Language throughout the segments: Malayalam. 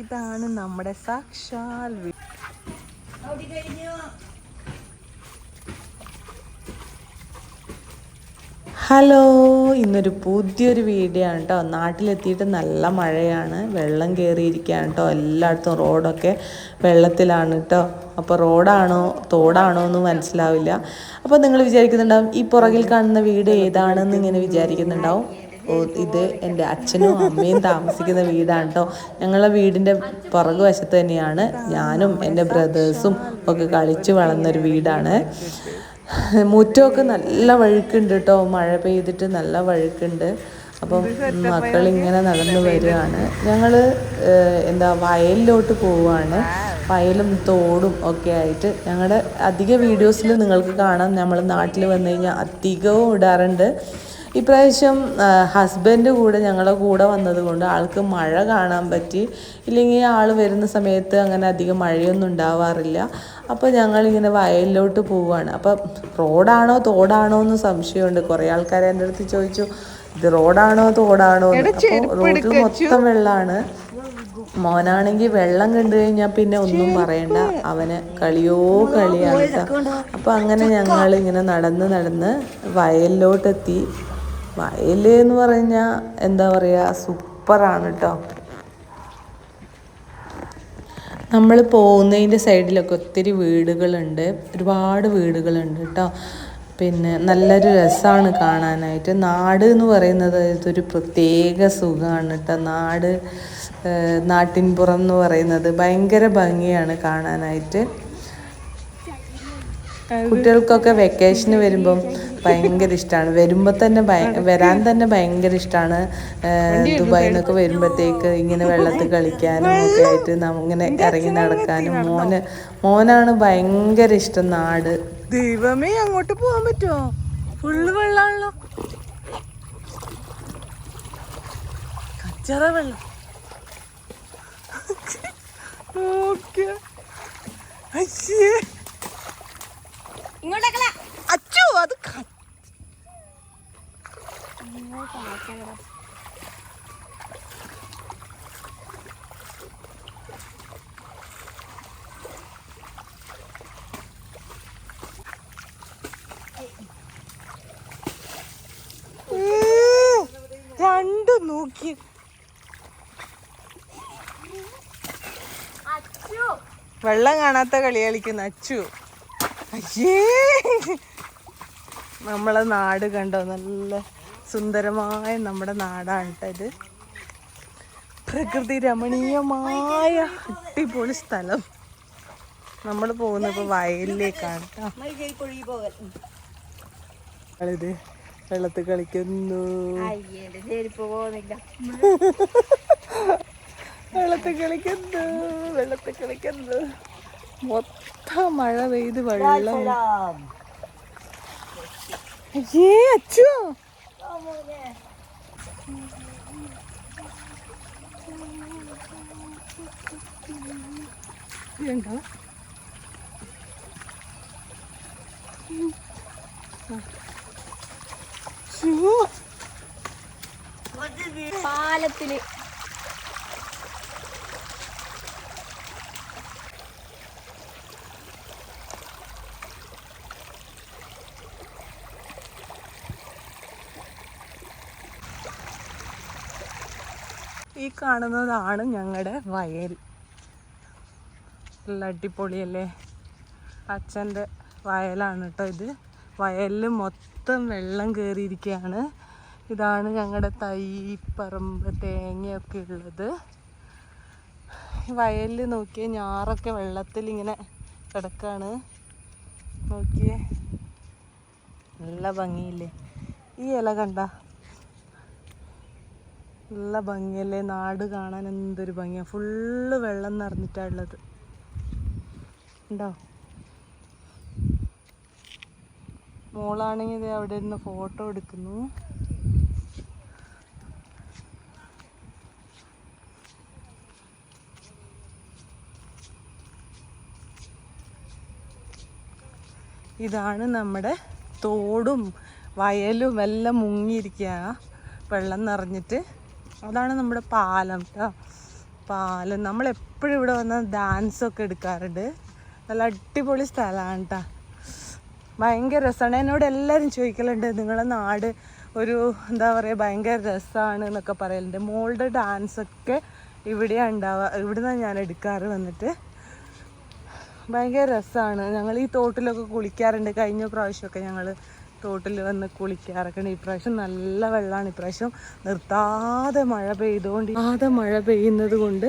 ഇതാണ് നമ്മുടെ സാക്ഷാൽ ഹലോ ഇന്നൊരു പുതിയൊരു വീഡിയോ ആണ് കേട്ടോ നാട്ടിലെത്തിയിട്ട് നല്ല മഴയാണ്. വെള്ളം കയറിയിരിക്കുകയാണ് കേട്ടോ എല്ലായിടത്തും റോഡൊക്കെ വെള്ളത്തിലാണ് കേട്ടോ അപ്പോൾ റോഡാണോ തോടാണോ എന്ന് മനസ്സിലാവില്ല. അപ്പോൾ നിങ്ങൾ വിചാരിക്കുന്നുണ്ടാവും ഈ പുറകിൽ കാണുന്ന വീട് ഏതാണെന്ന് ഇങ്ങനെ വിചാരിക്കുന്നുണ്ടാവും. ഇത് എന്റെ അച്ഛനും അമ്മയും താമസിക്കുന്ന വീടാണ് കേട്ടോ ഞങ്ങളെ വീടിന്റെ പുറകു വശത്ത് തന്നെയാണ് ഞാനും എന്റെ ബ്രദേഴ്സും ഒക്കെ കളിച്ചു വളർന്നൊരു വീടാണ്. മുറ്റമൊക്കെ നല്ല വഴുക്കുണ്ട് കേട്ടോ മഴ പെയ്തിട്ട് നല്ല വഴുക്കുണ്ട്. അപ്പം മക്കൾ ഇങ്ങനെ നടന്നു വരികയാണ്. ഞങ്ങൾ എന്താ വയലിലോട്ട് പോവുകയാണ്. വയലും തോടും ഒക്കെ ആയിട്ട് ഞങ്ങളുടെ അധിക വീഡിയോസിൽ നിങ്ങൾക്ക് കാണാം. നമ്മൾ നാട്ടിൽ വന്നു കഴിഞ്ഞാൽ അധികവും ഇടാറുണ്ട്. ഇപ്രാവശ്യം ഹസ്ബൻഡ് കൂടെ ഞങ്ങളുടെ കൂടെ വന്നതുകൊണ്ട് ആൾക്ക് മഴ കാണാൻ പറ്റി. ഇല്ലെങ്കിൽ ആൾ വരുന്ന സമയത്ത് അങ്ങനെ അധികം മഴയൊന്നും ഉണ്ടാവാറില്ല. അപ്പോൾ ഞങ്ങളിങ്ങനെ വയലിലോട്ട് പോവുകയാണ് അപ്പോൾ റോഡാണോ തോടാണോ എന്ന് സംശയമുണ്ട്. കുറേ ആൾക്കാർ എന്റെ അടുത്ത് ചോദിച്ചു ഇത് റോഡാണോ തോടാണോ അപ്പോൾ റോഡിൽ മൊത്തം വെള്ളമാണ് മോനാണെങ്കിൽ വെള്ളം കണ്ടു കഴിഞ്ഞാൽ പിന്നെ ഒന്നും പറയണ്ട. അവന് കളിയോ കളിയാണ് അപ്പം അപ്പൊ അങ്ങനെ ഞങ്ങൾ ഇങ്ങനെ നടന്ന് നടന്ന് വയലിലോട്ടെത്തി. വയൽ എന്ന് പറഞ്ഞാൽ എന്താ പറയുക സൂപ്പറാണ് കേട്ടോ നമ്മൾ പോകുന്നതിന്റെ സൈഡിലൊക്കെ ഒത്തിരി വീടുകളുണ്ട്. ഒരുപാട് വീടുകളുണ്ട് കേട്ടോ പിന്നെ നല്ലൊരു രസമാണ് കാണാനായിട്ട്. നാട് എന്ന് പറയുന്നത് ഇതൊരു പ്രത്യേക സുഖമാണ് കേട്ടോ നാട് നാട്ടിൻപുറം എന്ന് പറയുന്നത് ഭയങ്കര ഭംഗിയാണ് കാണാനായിട്ട്. കുട്ടികൾക്കൊക്കെ വെക്കേഷന് വരുമ്പം ഭയങ്കര ഇഷ്ടമാണ് വരുമ്പോൾ തന്നെ വരാൻ തന്നെ ഭയങ്കര ഇഷ്ടമാണ് ദുബായിൽ നിന്നൊക്കെ വരുമ്പോഴത്തേക്ക് ഇങ്ങനെ വെള്ളത്തിൽ കളിക്കാനും ഒക്കെ ആയിട്ട് നമ്മിങ്ങനെ ഇറങ്ങി നടക്കാനും മോന് മോനാണ് ഭയങ്കര ഇഷ്ടം നാട്. ദൈവമേ അങ്ങോട്ട് പോകാൻ പറ്റുമോ ഫുള്ള് വെള്ളമാണല്ലോ കച്ചറ വെള്ളം. ഓക്കെ. അയ്യേ ഇങ്ങോട്ടേക്കല അച്ചു അത് ക- ഉം. രണ്ടും നോക്കി. വെള്ളം കാണാത്ത കളി കളിക്കുന്ന അച്ചു. അയ്യേ. നമ്മളെ നാട് കണ്ടോ നല്ല സുന്ദരമായ നമ്മുടെ നാടാണ് ഇത് പ്രകൃതി രമണീയമായ അടിപൊളി സ്ഥലം. നമ്മൾ പോകുന്നത് ഇപ്പോൾ വയലിലേക്കാണ് കേട്ടോ വെള്ളത്ത് വെള്ളത്തിൽ കളിക്കുന്നു. വെള്ളത്ത് വെള്ളത്തിൽ കളിക്കുന്നു വെള്ളത്തിൽ കളിക്കുന്നു. മൊത്തം മഴ പെയ്ത് വെള്ളം. ഏ അച്ചു ഇതുണ്ടോ. പാലത്തിൽ ഈ കാണുന്നതാണ് ഞങ്ങളുടെ വയൽ. നല്ല അടിപൊളിയല്ലേ? അച്ഛന്റെ വയലാണ് കേട്ടോ ഇത്. വയലിൽ മൊത്തം വെള്ളം കയറിയിരിക്കുകയാണ് ഇതാണ് ഞങ്ങളുടെ തൈ പറമ്പ് തേങ്ങയൊക്കെ ഉള്ളത്. വയലിൽ നോക്കിയേ ഞാറൊക്കെ വെള്ളത്തിൽ ഇങ്ങനെ കിടക്കാണ്. നോക്കിയേ. നല്ല ഭംഗിയില്ലേ? ഈ ഇല കണ്ട? നല്ല ഭംഗിയല്ലേ? നാട് കാണാൻ എന്തൊരു ഭംഗിയാ. ഫുള്ള് വെള്ളം നിറഞ്ഞിട്ടാ ഉള്ളത്. ഉണ്ടോ? മോളാണെങ്കിൽ ഇത് അവിടെ ഇരുന്ന് ഫോട്ടോ എടുക്കുന്നു. ഇതാണ് നമ്മുടെ തോടും വയലും എല്ലാം മുങ്ങിയിരിക്കുക വെള്ളം നിറഞ്ഞിട്ട്. അതാണ് നമ്മുടെ പാലം കേട്ടോ പാലം. നമ്മൾ എപ്പോഴും ഇവിടെ വന്ന് ഡാൻസ് ഒക്കെ എടുക്കാറുണ്ട്. നല്ല അടിപൊളി സ്ഥലമാണ് കേട്ടോ ഭയങ്കര രസമാണ് എന്നോട് എല്ലാവരും ചോദിക്കലുണ്ട് നിങ്ങളെ നാട് ഒരു എന്താ പറയുക ഭയങ്കര രസമാണ് എന്നൊക്കെ പറയലുണ്ട്. മോളുടെ ഡാൻസൊക്കെ ഇവിടെയാണ് ഉണ്ടാവുക. ഇവിടുന്ന് ഞാൻ എടുക്കാറ് വന്നിട്ട്. ഭയങ്കര രസമാണ് ഞങ്ങൾ ഈ തോട്ടിലൊക്കെ കുളിക്കാറുണ്ട്. കഴിഞ്ഞ പ്രാവശ്യമൊക്കെ ഞങ്ങൾ തോട്ടിൽ വന്ന് കുളിക്കാറൊക്കെ ഉണ്ട് ഇപ്രാവശ്യം നല്ല വെള്ളമാണ്. ഇപ്രാവശ്യം നിർത്താതെ മഴ പെയ്തുകൊണ്ട് ആതെ മഴ പെയ്യുന്നത് കൊണ്ട്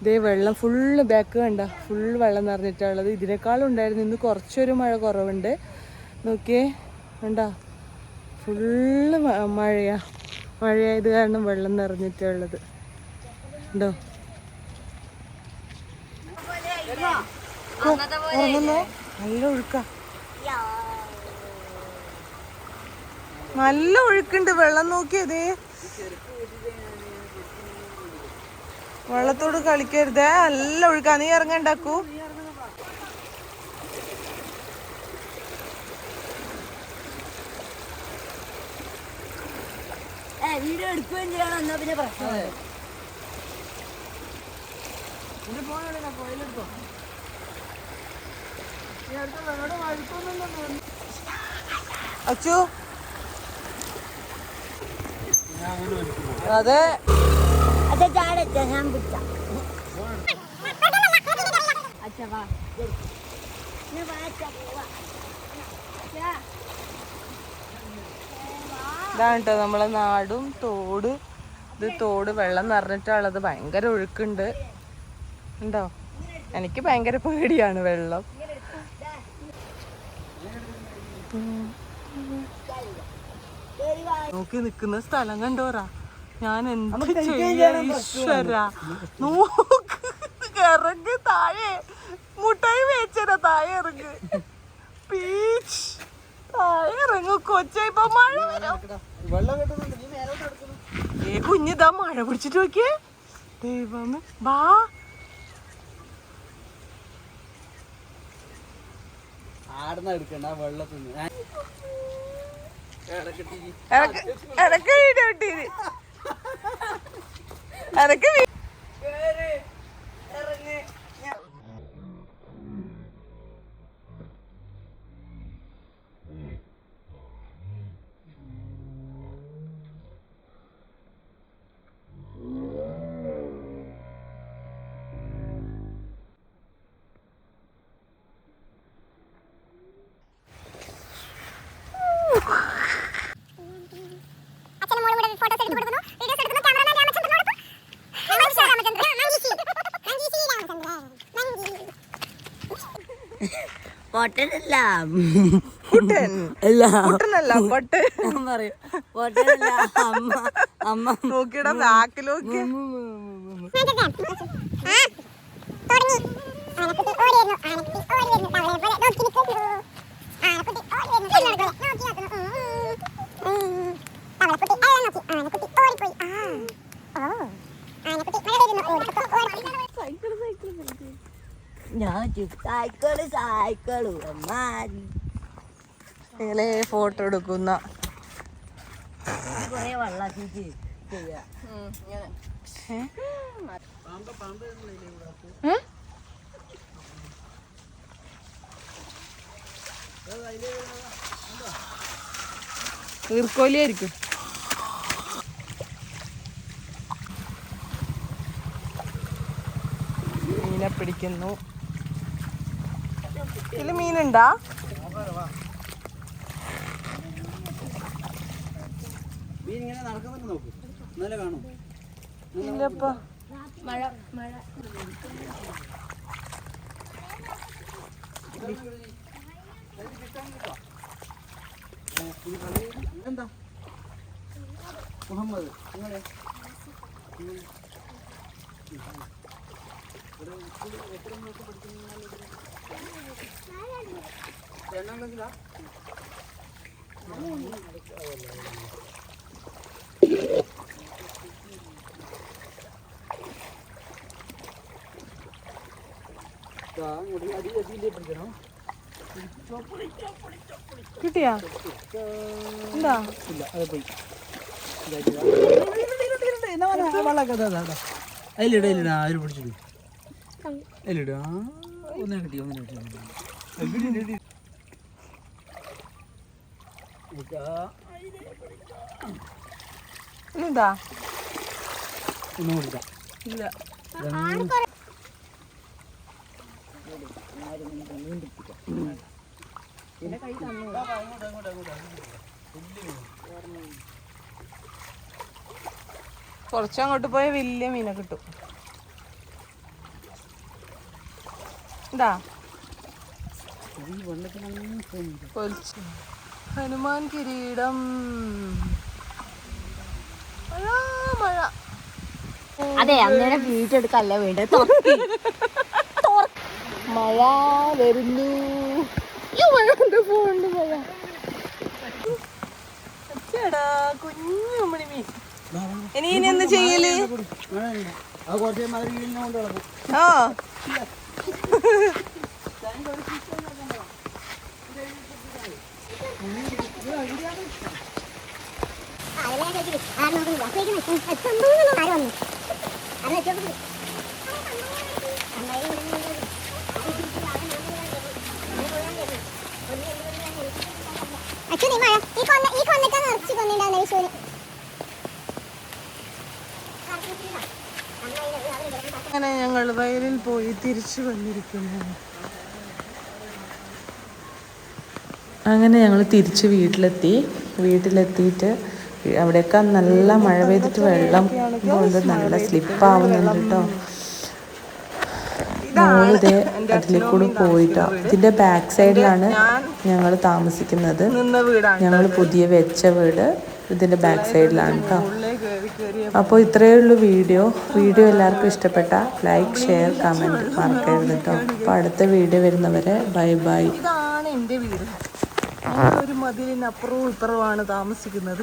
ഇതേ വെള്ളം ഫുള്ള് ബാക്ക് കണ്ട ഫുൾ വെള്ളം നിറഞ്ഞിട്ടുള്ളത്. ഇതിനേക്കാളും ഉണ്ടായിരുന്നു ഇന്ന് കുറച്ചൊരു മഴ കുറവുണ്ട്. നോക്കിയേ കണ്ട ഫുള്ള് മഴയാ. മഴയായത് കാരണം വെള്ളം നിറഞ്ഞിട്ടുള്ളത്. ഉണ്ടോ നല്ല ഒഴുക്കാ. നല്ല ഒഴുക്കുണ്ട്. വെള്ളം നോക്കിയതേ. വെള്ളത്തോട് കളിക്കരുതേ. നല്ല ഒഴുക്കാ. നീ ഇറങ്ങണ്ടാക്കൂ. ഏ വീഡിയോ എടുക്കുകയും ചെയ്യണം. എന്നാ പിന്നെ പ്രശ്നം അച്ചു അച്ഛാ ഇതാണ് കേട്ടോ നമ്മളെ നാടും തോട്. ഇത് തോട് വെള്ളം നിറഞ്ഞിട്ടുള്ളത് ഭയങ്കര ഒഴുക്കുണ്ട്. ഉണ്ടോ? എനിക്ക് ഭയങ്കര പേടിയാണ് വെള്ളം. നോക്കി നിക്കുന്ന സ്ഥലം കണ്ടോറാ? ഞാൻ എന്ത് ചെയ്യാ നോക്ക് ഇറങ്ങ് താഴെ. മുട്ടായി വേച്ചരാ താഴെ ഇറങ്ങ്. പീച്ച് താഴെ ഇറങ്ങു കൊച്ചേ. ഇപ്പൊ മഴ വരും. ഏ കുഞ്ഞിതാ മഴ പിടിച്ചിട്ട് നോക്കിയേ. ദൈവമേ ബാ ആടുന്ന എടുക്കണ്ട വെള്ളത്തിൽ എനക്ക് കിട്ടീന് എനക്ക് പൊട്ടനല്ല. കുട്ടൻ അല്ല കുട്ടനല്ല പൊട്ട്. ഞാൻ പറയും പൊട്ടനല്ല. അമ്മ അമ്മ. നോക്കിയടാ ബാക്കിൽ നോക്കി. ആ തുടങ്ങി. ആനക്കുട്ടി ഓടി വരുന്നു. ആനക്കുട്ടി ഓടി വരുന്നു. തവളയെ പോലെ. നോക്കി നിൽക്കുന്നു. ആനക്കുട്ടി ഓടി വരുന്നു. തവളയെ പോലെ. നോക്കി നിൽക്കുന്നു ഉം, ഉം. തവളക്കുട്ടി എല്ലാം നോക്കി ആനക്കുട്ടി ഓടിപ്പോയി ആ ഓ ആനക്കുട്ടി മഴ വരുന്നു ഓടിപ്പോ ഓടിപ്പോയി ഞാൻ സൈക്കിൾ സൈക്കിൾ ഇങ്ങനെ ഫോട്ടോ എടുക്കുന്ന. കൊറേ വെള്ളാക്കിട്ട് ചെയ്യാ. ഈർക്കോലിയായിരിക്കും. മീനെ പിടിക്കുന്നു. ഇതിൽ മീനുണ്ടാ? മീൻ ഇങ്ങനെ നടക്കുന്നുണ്ട് നോക്ക്. ഇന്നലെ കാണും. ഇല്ലപ്പ മഴ മഴ. എന്താ മുഹമ്മദ്. നിങ്ങളെ രണ്ടാം ക്ലാസ്സിലാ അടി കിട്ടിയാ? എന്താ ഇല്ല അത് പോയി വെള്ളമൊക്കെ അതിലിട അതിലിട. അതിൽ പിടിച്ചിട്ടു അതിലിടാ ഒന്നിനെ കിട്ടി ഒന്നിനെ കിട്ടി. ഇടി, ഇടി, ഇടി. ഇതാ, എന്താ ഒന്നും കൊടുക്കാം ഇല്ല കുറച്ചങ്ങോട്ട് പോയ വലിയ മീനെ കിട്ടും എന്താ ഹനുമാൻ കിരീടം. മഴ മഴ. അതെ അന്നേരം വീട്ടെടുക്കല്ല എടുക്കല്ല വേണ്ടത്. മഴ വരുന്നു. പോണ്ട് മഴ കുഞ്ഞു മണിമീൻ ഇനി ഇനി എന്ത് ചെയ്യൽ? മഴ അങ്ങനെ ഞങ്ങൾ വയലിൽ പോയി തിരിച്ചു വന്നിരിക്കുന്നു. അങ്ങനെ ഞങ്ങൾ തിരിച്ച് വീട്ടിലെത്തി. വീട്ടിലെത്തിയിട്ട് അവിടെയൊക്കെ നല്ല മഴ പെയ്തിട്ട് വെള്ളം കൊണ്ട് നല്ല സ്ലിപ്പാവുന്നുണ്ട് കേട്ടോ മോളിതേ അതിലെ കൂടെ പോയിട്ടോ. ഇതിന്റെ ബാക്ക് സൈഡിലാണ് ഞങ്ങൾ താമസിക്കുന്നത്. ഞങ്ങൾ പുതിയ വെച്ച വീട് ഇതിന്റെ ബാക്ക് സൈഡിലാണ് കേട്ടോ അപ്പോൾ ഇത്രയേ ഉള്ളൂ വീഡിയോ. വീഡിയോ എല്ലാവർക്കും ഇഷ്ടപ്പെട്ട ലൈക്ക് ഷെയർ കമന്റ് മറക്കരുത് കേട്ടോ അപ്പോൾ അടുത്ത വീഡിയോ വരുന്നവരെ ബൈ ബൈ. ഇതാണ് എന്റെ വീട്. ഒരു മതിലിനപ്പുറവും ഇപ്പുറവുമാണ് താമസിക്കുന്നത്.